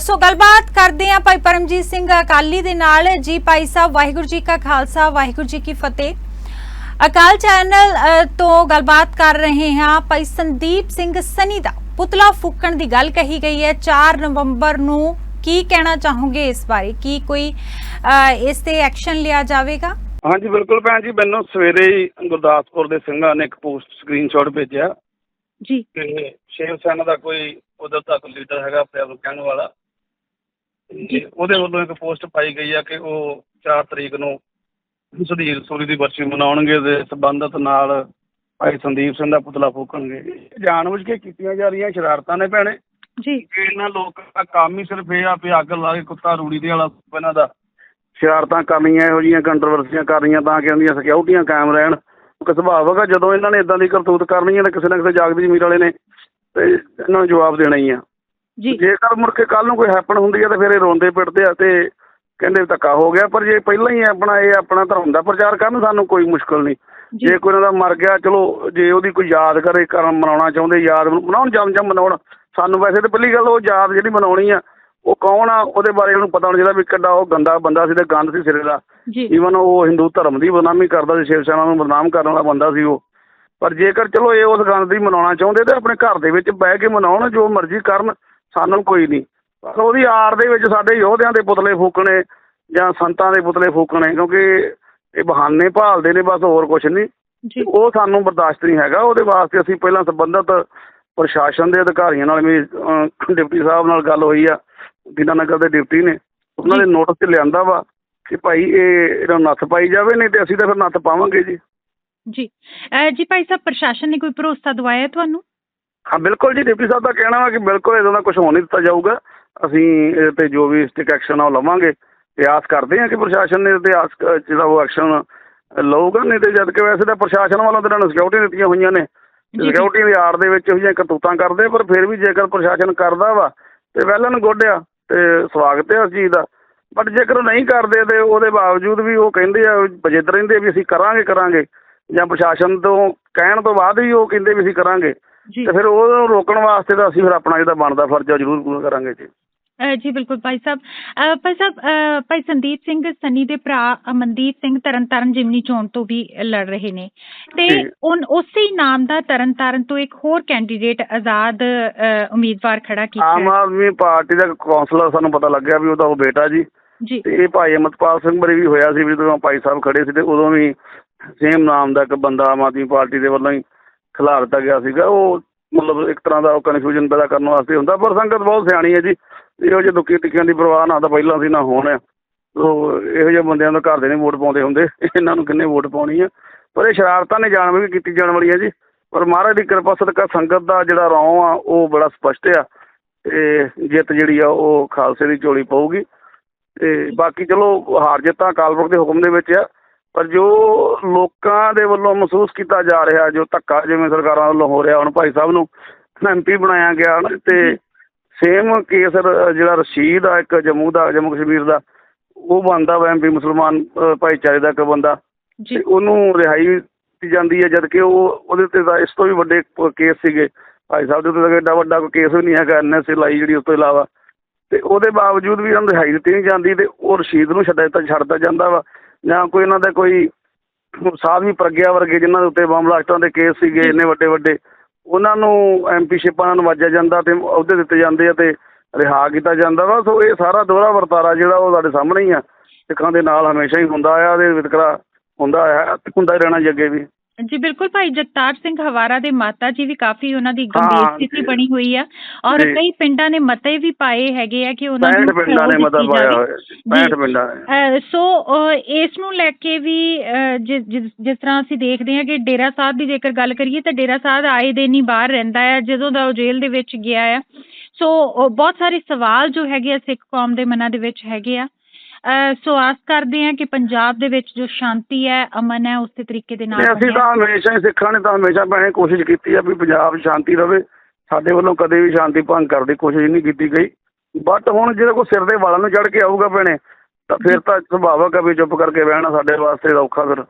ਸੋ ਗੱਲਬਾਤ ਕਰਦੇ ਹਾਂ ਭਾਈ ਪਰਮਜੀਤ ਸਿੰਘ ਅਕਾਲੀ ਦੇ ਨਾਲ। ਜੀ ਭਾਈ ਸਾਹਿਬ ਵਾਹਿਗੁਰੂ ਜੀ ਕਾ ਖਾਲਸਾ ਵਾਹਿਗੁਰੂ ਜੀ ਕੀ ਫਤਿਹ। ਅਕਾਲ ਚੈਨਲ ਤੋਂ ਗੱਲਬਾਤ ਕਰ ਰਹੇ ਹਾਂ ਭਾਈ ਸੰਦੀਪ ਸਿੰਘ ਸਨੀ ਦਾ। ਪੁਤਲਾ ਫੂਕਣ ਦੀ ਗੱਲ ਕਹੀ ਗਈ ਹੈ। 4 ਨਵੰਬਰ ਨੂੰ ਕੀ ਕਹਿਣਾ ਚਾਹੋਗੇ ਇਸ ਬਾਰੇ? ਕੀ ਕੋਈ ਇਸ ਤੇ ਐਕਸ਼ਨ ਲਿਆ ਜਾਵੇਗਾ? ਹਾਂਜੀ ਬਿਲਕੁਲ ਭੈਣ ਜੀ ਮੈਨੂੰ ਸਵੇਰੇ ਹੀ ਗੁਰਦਾਸਪੁਰ ਦੇ ਸਿੰਘਾਂ ਨੇ ਇੱਕ ਪੋਸਟ ਸਕਰੀਨਸ਼ਾਟ ਭੇਜਿਆ। ਜੀ। ਸ਼ੇਰ ਸੈਨਾ ਦਾ ਕੋਈ ਉਧਰ ਤੱਕ ਲੀਡਰ ਹੈਗਾ ਪੰਜਾਬ ਨੂੰ ਕਹਿਣ ਵਾਲਾ। ਉਹਦੇ ਵੱਲੋਂ ਇੱਕ ਪੋਸਟ ਪਾਈ ਗਈ ਆ ਕਿ ਉਹ 4 ਤਰੀਕ ਨੂੰ ਸੁਧੀਰ ਸੂਰੀ ਦੀ ਬਰਸੀ ਮਨਾਉਣਗੇ ਦੇ ਸੰਬੰਧਤ ਨਾਲ ਭਾਈ ਸੰਦੀਪ ਸਿੰਘ ਦਾ ਪੁਤਲਾ ਫੂਕਣਗੇ। ਇਹ ਜਾਣਬੁੱਝ ਕੇ ਕੀਤੀਆਂ ਜਾ ਰਹੀਆਂ ਸ਼ਰਾਰਤਾਂ ਨੇ ਭੈਣੇ। ਜੀ। ਕਿ ਇਹਨਾਂ ਲੋਕਾਂ ਦਾ ਕੰਮ ਹੀ ਸਿਰਫ ਇਹ ਆ ਵੀ ਅੱਗ ਲਾ ਕੇ ਕੁੱਤਾ ਰੂੜੀ ਦੇ ਵਾਲਾ ਇਹਨਾਂ ਦਾ। ਸ਼ਰਾਰਤਾਂ ਕਰਨੀਆਂ ਇਹੋ ਜਿਹੀਆਂ ਕੰਟਰੋਵਰਸੀਆਂ ਕਰਨੀਆਂ ਤਾਂ ਕਿ ਇਹਨਾਂ ਦੀਆਂ ਸਿਕਿਉਰਟੀਆਂ ਕਾਇਮ ਰਹਿਣ। ਕਿ ਸੁਭਾਵਕ ਆ ਜਦੋਂ ਇਹਨਾਂ ਨੇ ਇਦਾਂ ਦੀ ਕਰਤੂਤ ਕਰਨੀ ਹੈ ਤਾਂ ਕਿਸੇ ਨਾ ਕਿਸੇ ਜਾਗਦੀ ਜ਼ਮੀਰ ਵਾਲੇ ਨੇ ਤੇ ਇਹਨਾਂ ਨੂੰ ਜਵਾਬ ਦੇਣਾ ਹੀ ਆ। ਜੀ। ਜੇਕਰ ਮੁੜ ਕੇ ਕੱਲ ਨੂੰ ਕੋਈ ਹੈਪਨ ਹੁੰਦੀ ਹੈ ਤਾਂ ਫਿਰ ਇਹ ਰੋਂਦੇ ਪਿੱਟਦੇ ਆ ਤੇ ਕਹਿੰਦੇ ਧੱਕਾ ਹੋ ਗਿਆ। ਪਰ ਜੇ ਪਹਿਲਾਂ ਹੀ ਆਪਣਾ ਇਹ ਆਪਣਾ ਧਰਮ ਦਾ ਪ੍ਰਚਾਰ ਕਰਨ ਸਾਨੂੰ ਕੋਈ ਮੁਸ਼ਕਲ ਨਹੀਂ। ਜੀ। ਕੋਈ ਉਹਨਾਂ ਦਾ ਮਰ ਗਿਆ ਚਲੋ ਜੇ ਉਹਦੀ ਕੋਈ ਯਾਦ ਕਰੇ ਕਰਨ ਮਨਾਉਣਾ ਚਾਹੁੰਦੇ ਯਾਦ ਮਨਾਉਣ ਜਮ ਜਮ ਮਨਾਉਣ। ਸਾਨੂੰ ਵੈਸੇ ਤਾਂ ਪਹਿਲੀ ਗੱਲ ਉਹ ਯਾਦ ਜਿਹੜੀ ਮਨਾਉਣੀ ਆ ਉਹ ਕੌਣ ਆ ਉਹਦੇ ਬਾਰੇ ਉਹਨੂੰ ਪਤਾ ਹੋਣਾ ਚਾਹੀਦਾ ਵੀ ਕਿੱਡਾ ਉਹ ਗੰਦਾ ਬੰਦਾ ਸੀ ਤੇ ਗੰਦ ਸੀ ਸਿਰੇ ਦਾ। ਈਵਨ ਉਹ ਹਿੰਦੂ ਧਰਮ ਦੀ ਬਦਨਾਮੀ ਕਰਦਾ ਸੀ ਸ਼ਿਵ ਸੈਨਾ ਨੂੰ ਬਦਨਾਮ ਕਰਨ ਵਾਲਾ ਬੰਦਾ ਸੀ ਉਹ। ਪਰ ਜੇਕਰ ਚਲੋ ਇਹ ਉਸ ਗੰਦ ਦੀ ਮਨਾਉਣਾ ਚਾਹੁੰਦੇ ਤੇ ਆਪਣੇ ਘਰ ਦੇ ਵਿੱਚ ਬਹਿ ਕੇ ਮਨਾਉਣ ਜੋ ਮਰਜ਼ੀ ਕਰਨ ਸਾਨੂੰ ਕੋਈ ਨਹੀਂ। ਪਰ ਉਹਦੀ ਆੜ ਦੇ ਵਿੱਚ ਸਾਡੇ ਯੋਧਿਆਂ ਦੇ ਪੁਤਲੇ ਫੂਕਣੇ ਜਾਂ ਸੰਤਾਂ ਦੇ ਪੁਤਲੇ ਫੂਕਣੇ ਕਿਉਂਕਿ ਇਹ ਬਹਾਨੇ ਭਾਲਦੇ ਨੇ ਬਸ ਹੋਰ ਕੁਝ ਨਹੀਂ। ਜੀ। ਉਹ ਸਾਨੂੰ ਬਰਦਾਸ਼ਤ ਨਹੀਂ ਹੈਗਾ। ਉਹਦੇ ਵਾਸਤੇ ਅਸੀਂ ਪਹਿਲਾਂ ਸੰਬੰਧਤ ਪ੍ਰਸ਼ਾਸਨ ਦੇ ਅਧਿਕਾਰੀਆਂ ਨਾਲ ਵੀ ਡਿਪਟੀ ਸਾਹਿਬ ਨਾਲ ਗੱਲ ਹੋਈ ਆ ਦੀਨਾਨਗਰ ਦੇ ਡਿਪਟੀ ਨੇ। ਉਹਨਾਂ ਦੇ ਨੋਟਿਸ ਲਿਆਂਦਾ ਵਾ ਕਿ ਭਾਈ ਇਹ ਇਹਨਾਂ ਨੂੰ ਨੱਥ ਪਾਈ ਜਾਵੇ ਨਹੀਂ ਤੇ ਅਸੀਂ ਤਾਂ ਫਿਰ ਨੱਥ ਪਾਵਾਂਗੇ ਜੀ। ਜੀ। ਅ, ਜੀ ਭਾਈ ਸਾਹਿਬ ਪ੍ਰਸ਼ਾਸਨ ਨੇ ਕੋਈ ਭਰੋਸਾ ਦਵਾਇਆ ਤੁਹਾਨੂੰ? ਹਾਂ ਬਿਲਕੁਲ ਜੀ ਡਿਪਟੀ ਸਾਹਿਬ ਦਾ ਕਹਿਣਾ ਵਾ ਕਿ ਬਿਲਕੁਲ ਇਦਾਂ ਦਾ ਕੁਝ ਹੋਣ ਨਹੀਂ ਦਿੱਤਾ ਜਾਊਗਾ। ਅਸੀਂ ਇਹਦੇ ਤੇ ਜੋ ਵੀ ਸਟਿਕ ਐਕਸ਼ਨ ਆ ਉਹ ਲਵਾਂਗੇ। ਤੇ ਆਸ ਕਰਦੇ ਹਾਂ ਕਿ ਪ੍ਰਸ਼ਾਸਨ ਨੇ ਇਹਦੇ ਆਸ ਜਿਹੜਾ ਉਹ ਐਕਸ਼ਨ ਲਊਗਾ। ਨਹੀਂ ਤੇ ਜਦ ਕਿ ਵੈਸੇ ਤਾਂ ਪ੍ਰਸ਼ਾਸਨ ਵੱਲੋਂ ਤਾਂ ਇਹਨਾਂ ਨੂੰ ਸਿਕਿਉਰਿਟੀ ਦਿੱਤੀਆਂ ਹੋਈਆਂ ਨੇ। ਜੀ, ਜੀ। ਸਿਕਿਉਰਿਟੀ ਦੀ ਆੜ ਦੇ ਵਿੱਚ ਇਹੋ ਜਿਹੀਆਂ ਕਰਤੂਤਾਂ ਕਰਦੇ ਪਰ ਫਿਰ ਵੀ ਜੇਕਰ ਪ੍ਰਸ਼ਾਸਨ ਕਰਦਾ ਵਾ ਤੇ ਵੈਲਨ ਗੁੱਡ ਆ ਤੇ ਸਵਾਗਤ ਹੈ ਉਸ ਚੀਜ਼ ਦਾ। ਬਟ ਜੇਕਰ ਉਹ ਨਹੀਂ ਕਰਦੇ ਤੇ ਉਹਦੇ ਬਾਵਜੂਦ ਵੀ ਉਹ ਕਹਿੰਦੇ ਆ ਬਜਿੱਦ ਰਹਿੰਦੇ ਵੀ ਅਸੀਂ ਕਰਾਂਗੇ ਕਰਾਂਗੇ। ਜਾਂ ਪ੍ਰਸ਼ਾਸਨ ਤੋਂ ਕਹਿਣ ਤੋਂ ਬਾਅਦ ਵੀ ਉਹ ਕਹਿੰਦੇ ਵੀ ਅਸੀਂ ਕਰਾਂਗੇ। ਤੇ ਫਿਰ ਉਹ ਰੋਕਣ ਵਾਸਤੇ ਤਾਂ ਅਸੀਂ ਫਿਰ ਆਪਣਾ ਜਿਹੜਾ ਬਣਦਾ ਫਰਜ਼ ਆ ਜ਼ਰੂਰ ਪੂਰਾ ਕਰਾਂਗੇ ਜੀ। ਜੀ ਬਿਲਕੁਲ ਭਾਈ ਸਾਹਿਬ। ਭਾਈ ਸਾਹਿਬ ਭਾਈ ਸੰਦੀਪ ਸਿੰਘ ਸਨੀ ਦੇ ਭਰਾ ਅਮਨਦੀਪ ਸਿੰਘ ਤਰਨਤਾਰਨ ਜਿਮਨੀ ਚੋਣ ਤੋਂ ਵੀ ਲੜ ਰਹੇ ਨੇ। ਤੇ। ਉਨ ਉਸੇ ਹੀ ਨਾਮ ਦਾ ਤਰਨਤਾਰਨ ਤੋਂ ਇੱਕ ਹੋਰ ਕੈਂਡੀਡੇਟ ਆਜ਼ਾਦ ਉਮੀਦਵਾਰ ਖੜਾ ਕੀਤਾ ਆਮ। ਆਦਮੀ ਪਾਰਟੀ ਦਾ ਕਾਉਂਸਲਰ ਸਾਨੂੰ ਪਤਾ ਲੱਗਿਆ ਵੀ ਉਹਦਾ ਉਹ ਬੇਟਾ ਜੀ। ਜੀ। ਤੇ ਇਹ ਭਾਈ ਅਮਰਪਾਲ ਸਿੰਘ ਬਰੀ ਵੀ ਹੋਇਆ ਸੀ ਵੀ ਜਦੋਂ ਭਾਈ ਸਾਹਿਬ ਖੜੇ ਸੀ ਤੇ ਉਦੋਂ ਵੀ ਸੇਮ ਨਾਮ ਦਾ ਇੱਕ ਬੰਦਾ ਆਮ ਆਦਮੀ ਪਾਰਟੀ ਦੇ ਵੱਲੋਂ ਹੀ ਖਿਲਾ ਦਿੱਤਾ ਗਿਆ ਸੀਗਾ। ਉਹ ਮਤਲਬ ਇੱਕ ਤਰ੍ਹਾਂ ਦਾ ਉਹ ਕਨਫਿਊਜ਼ਨ ਪੈਦਾ ਕਰਨ ਵਾਸਤੇ ਹੁੰਦਾ, ਪਰ ਸੰਗਤ ਬਹੁਤ ਸਿਆਣੀ ਹੈ ਜੀ। ਇਹੋ ਜਿਹੇ ਦੁੱਖੀ ਟਿੱਕਿਆਂ ਦੀ ਪਰਵਾਹ ਨਾ ਤਾਂ ਪਹਿਲਾਂ ਸੀ, ਨਾ ਹੁਣ ਆ ਸੋ ਇਹੋ ਜਿਹੇ ਬੰਦਿਆਂ ਦਾ ਘਰ ਦੇ ਨਹੀਂ ਵੋਟ ਪਾਉਂਦੇ ਹੁੰਦੇ। ਇਹਨਾਂ ਨੂੰ ਕਿੰਨੇ ਵੋਟ ਪਾਉਣੀ ਆ ਪਰ ਇਹ ਸ਼ਰਾਰਤਾਂ ਨੇ ਜਾਣ ਕੇ ਕੀਤੀ ਜਾਣ ਵਾਲੀ ਹੈ ਜੀ। ਪਰ ਮਹਾਰਾਜ ਦੀ ਕਿਰਪਾ ਸਦਕਾ ਸੰਗਤ ਦਾ ਜਿਹੜਾ ਰੌਂ ਆ, ਉਹ ਬੜਾ ਸਪਸ਼ਟ ਆ। ਤੇ ਜਿੱਤ ਜਿਹੜੀ ਆ, ਉਹ ਖਾਲਸੇ ਦੀ ਝੋਲੀ ਪਊਗੀ। ਤੇ ਬਾਕੀ ਚਲੋ, ਹਾਰ ਜਿੱਤਾਂ ਅਕਾਲ ਪੁਰਖ ਦੇ ਹੁਕਮ ਦੇ ਵਿੱਚ ਆ। ਪਰ ਜੋ ਲੋਕਾਂ ਦੇ ਵੱਲੋਂ ਮਹਿਸੂਸ ਕੀਤਾ ਜਾ ਰਿਹਾ ਜੋ ਧੱਕਾ ਜਿਵੇਂ ਸਰਕਾਰਾਂ ਵੱਲੋਂ ਹੋ ਰਿਹਾ ਹੁਣ ਭਾਈ ਸਾਹਿਬ ਨੂੰ ਐਮਪੀ ਬਣਾਇਆ ਗਿਆ ਤੇ ਸੇਮ ਕੇਸ ਜਿਹੜਾ ਰਸ਼ੀਦ ਆ ਇੱਕ ਜੰਮੂ ਦਾ ਜੰਮੂ ਕਸ਼ਮੀਰ ਦਾ ਉਹ ਬਣਦਾ ਵਾ ਐਮਪੀ ਮੁਸਲਮਾਨ ਭਾਈਚਾਰੇ ਦਾ ਇੱਕ ਬੰਦਾ। ਤੇ ਉਹਨੂੰ ਰਿਹਾਈ ਦਿੱਤੀ ਜਾਂਦੀ ਹੈ ਜਦ ਕਿ ਉਹ ਉਹਦੇ ਤੇ ਤਾਂ ਇਸ ਤੋਂ ਵੀ ਵੱਡੇ ਕੇਸ ਸੀਗੇ। ਭਾਈ ਸਾਹਿਬ ਦੇ ਉੱਤੇ ਤਾਂ ਐਡਾ ਵੱਡਾ ਕੋਈ ਕੇਸ ਵੀ ਨਹੀਂ ਹੈਗਾ ਐਨਐਸਏ ਲਾਈ ਜਿਹੜੀ ਉਸ ਤੋਂ ਇਲਾਵਾ। ਤੇ ਉਹਦੇ ਬਾਵਜੂਦ ਵੀ ਉਹਨਾਂ ਨੂੰ ਰਿਹਾਈ ਦਿੱਤੀ ਨਹੀਂ ਜਾਂਦੀ ਤੇ ਉਹ ਰਸ਼ੀਦ ਨੂੰ ਛੱਡ ਦਿੱਤਾ ਛੱਡਦਾ ਜਾਂਦਾ ਵਾ। ਜਾਂ ਕੋਈ ਇਹਨਾਂ ਦਾ ਕੋਈ ਸਾਧਵੀ ਪ੍ਰਗਿਆ ਵਰਗੇ ਜਿਨ੍ਹਾਂ ਦੇ ਉੱਤੇ ਬੰਬ ਬਲਾਸਟਾਂ ਦੇ ਕੇਸ ਸੀਗੇ, ਇੰਨੇ ਵੱਡੇ ਵੱਡੇ, ਉਹਨਾਂ ਨੂੰ ਐਮਪੀ ਸ਼ਿਪਾਂ ਨਾਲ ਨਵਾਜਿਆ ਜਾਂਦਾ ਅਤੇ ਅਹੁਦੇ ਦਿੱਤੇ ਜਾਂਦੇ ਆ ਅਤੇ ਰਿਹਾ ਕੀਤਾ ਜਾਂਦਾ। ਵਾ ਸੋ ਇਹ ਸਾਰਾ ਦੋਹਰਾ ਵਰਤਾਰਾ ਜਿਹੜਾ ਉਹ ਸਾਡੇ ਸਾਹਮਣੇ ਹੀ ਆ। ਸਿੱਖਾਂ ਦੇ ਨਾਲ ਹਮੇਸ਼ਾ ਹੀ ਹੁੰਦਾ ਆ ਅਤੇ ਵਿਤਕਰਾ ਹੁੰਦਾ ਆ, ਤੇ ਹੁੰਦਾ ਹੀ ਰਹਿਣਾ ਜੀ ਅੱਗੇ ਵੀ। ਜੀ ਬਿਲਕੁਲ ਭਾਈ ਜਗਤਾਰ ਸਿੰਘ ਹਵਾਰਾ ਦੇ ਮਾਤਾ ਜੀ ਵੀ ਕਾਫੀ ਉਹਨਾਂ ਦੀ ਹਾਂ, ਗੰਭੀਰ ਸਥਿਤੀ ਜੀ। ਬਣੀ ਹੋਈ ਆ ਔਰ ਜੀ। ਕਈ ਪਿੰਡਾਂ ਨੇ ਮਤੇ ਵੀ ਪਾਏ ਹੈਗੇ ਆ ਕਿ ਉਹਨਾਂ 65 ਨੂੰ ਪਿੰਡਾਂ ਨੇ ਦਿੱਤੀ ਪਾਇਆ। ਹੋਇਆ ਜੀ 65 ਪਿੰਡਾਂ ਨੇ ਅਹ ਸੋ ਅਹ ਇਸ ਨੂੰ ਲੈ ਕੇ ਵੀ ਅਹ ਜਿਸ ਜਿਸ ਜਿਸ ਤਰ੍ਹਾਂ ਅਸੀਂ ਦੇਖਦੇ ਹਾਂ ਕਿ ਡੇਰਾ ਸਾਹਿਬ ਦੀ ਜੇਕਰ ਗੱਲ ਕਰੀਏ ਤਾਂ ਡੇਰਾ ਸਾਹਿਬ ਆਏ ਦਿਨ ਹੀ ਬਾਹਰ ਰਹਿੰਦਾ ਹੈ ਜਦੋਂ ਦਾ ਉਹ ਜੇਲ੍ਹ ਦੇ ਵਿੱਚ ਗਿਆ ਆ ਸੋ ਉਹ ਬਹੁਤ ਸਾਰੇ ਸਵਾਲ ਜੋ ਹੈਗੇ ਆ ਸਿੱਖ ਕੌਮ ਦੇ ਮਨਾਂ ਦੇ ਵਿੱਚ ਹੈਗੇ ਆ ਸੋ ਆਸ ਕਰਦੇ ਹਾਂ ਕਿ ਪੰਜਾਬ ਦੇ ਵਿੱਚ ਜੋ ਸ਼ਾਂਤੀ ਹੈ ਅਮਨ ਹੈ ਉਸੇ ਤਰੀਕੇ ਦੇ ਨਾਲ ਅਸੀਂ। ਤਾਂ ਹਮੇਸ਼ਾ ਹੀ ਸਿੱਖਾਂ ਨੇ ਤਾਂ ਹਮੇਸ਼ਾ ਭੈਣੇ ਕੋਸ਼ਿਸ਼ ਕੀਤੀ ਆ ਵੀ ਪੰਜਾਬ ਸ਼ਾਂਤੀ ਰਵੇ। ਸਾਡੇ ਵੱਲੋਂ ਕਦੇ ਵੀ ਸ਼ਾਂਤੀ ਭੰਗ ਕਰਨ ਦੀ ਕੋਸ਼ਿਸ਼ ਨਹੀਂ ਕੀਤੀ ਗਈ। ਬਟ ਹੁਣ ਜਿਹੜਾ ਕੋਈ ਸਿਰ ਦੇ ਵਾਲਾਂ ਨੂੰ ਚੜ ਕੇ ਆਊਗਾ ਭੈਣੇ ਤਾਂ ਫਿਰ ਤਾਂ ਸੁਭਾਵਕ ਆ ਵੀ ਚੁੱਪ ਕਰਕੇ ਬਹਿਣਾ ਸਾਡੇ ਵਾਸਤੇ ਔਖਾ ਫਿਰ।